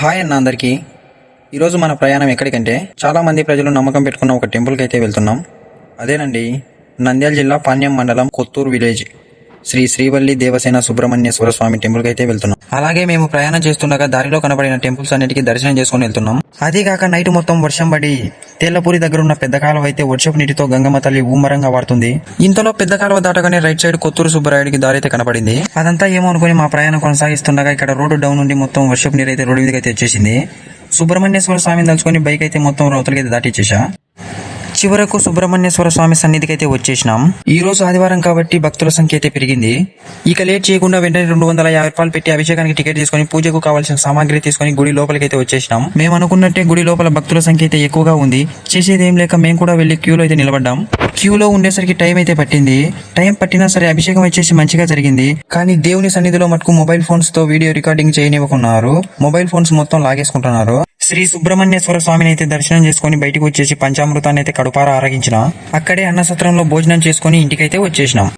Hi అన్న అందరికీ. ఈరోజు మన ప్రయాణం ఎక్కడికంటే చాలామంది ప్రజలు నమ్మకం పెట్టుకున్న ఒక టెంపుల్కి అయితే వెళ్తున్నాం. అదేనండి నంద్యాల జిల్లా పాణ్యం మండలం కొత్తూరు విలేజ్. శ్రీ శ్రీవల్లి దేవసేన సుబ్రహ్మణ్యేశ్వర స్వామి టెంపుల్కి అయితే వెళ్తున్నాం. అలాగే మేము ప్రయాణం చేస్తుండగా దారిలో కనబడిన టెంపుల్స్ అన్నిటికీ దర్శనం చేసుకుని వెళ్తున్నాం. అదే కాక నైట్ మొత్తం వర్షం పడి తేళ్ళపూరి దగ్గర ఉన్న పెద్ద కాలువ అయితే వర్షపు నీటితో గంగమ్మ తల్లి ఊమరంగా వాడుతుంది. ఇంతలో పెద్ద కాలువ దాటగానే రైట్ సైడ్ కొత్తూరు సుబ్బరాయుడికి దారి అయితే కనపడింది అదంతా ఏమో అనుకుని మా ప్రయాణం కొనసాగిస్తుండగా ఇక్కడ రోడ్డు డౌన్ నుండి మొత్తం వర్షపు నీరు అయితే రోడ్డు మీదకి అయితే వచ్చేసింది. సుబ్రహ్మణ్యేశ్వర స్వామిని తలుచుకొని బైక్ అయితే మొత్తం రౌతులకి అయితే దాటిచ్చేసా. చివరకు సుబ్రహ్మణ్యేశ్వర స్వామి సన్నిధికి అయితే వచ్చేసినాం. ఈ రోజు ఆదివారం కాబట్టి భక్తుల సంఖ్య అయితే పెరిగింది. ఇక లేట్ చేయకుండా వెంటనే రెండు వందల యాభై రూపాయలు పెట్టి అభిషేకానికి టికెట్ తీసుకొని పూజకు కావాల్సిన సామాగ్రి తీసుకొని గుడి లోపలికి అయితే వచ్చేసినాం. మేము అనుకున్నట్టే గుడి లోపల భక్తుల సంఖ్య అయితే ఎక్కువగా ఉంది. చేసేది ఏం లేక మేము కూడా వెళ్ళి క్యూలో అయితే నిలబడ్డాం. క్యూలో ఉండేసరికి టైం అయితే పట్టింది. టైం పట్టినా సరే అభిషేకం వచ్చేసి మంచిగా జరిగింది. కానీ దేవుని సన్నిధిలో మటుకు మొబైల్ ఫోన్స్తో వీడియో రికార్డింగ్ చేయనివ్వకున్నారు. మొబైల్ ఫోన్స్ మొత్తం లాగేసుకుంటున్నారు. శ్రీ సుబ్రహ్మణ్యేశ్వర స్వామిని అయితే దర్శనం చేసుకుని బయటకు వచ్చేసి పంచామృతాన్ని అయితే కడుపారా ఆరగించిన అక్కడే అన్న సత్రంలో భోజనం చేసుకుని ఇంటికైతే వచ్చేసినాం.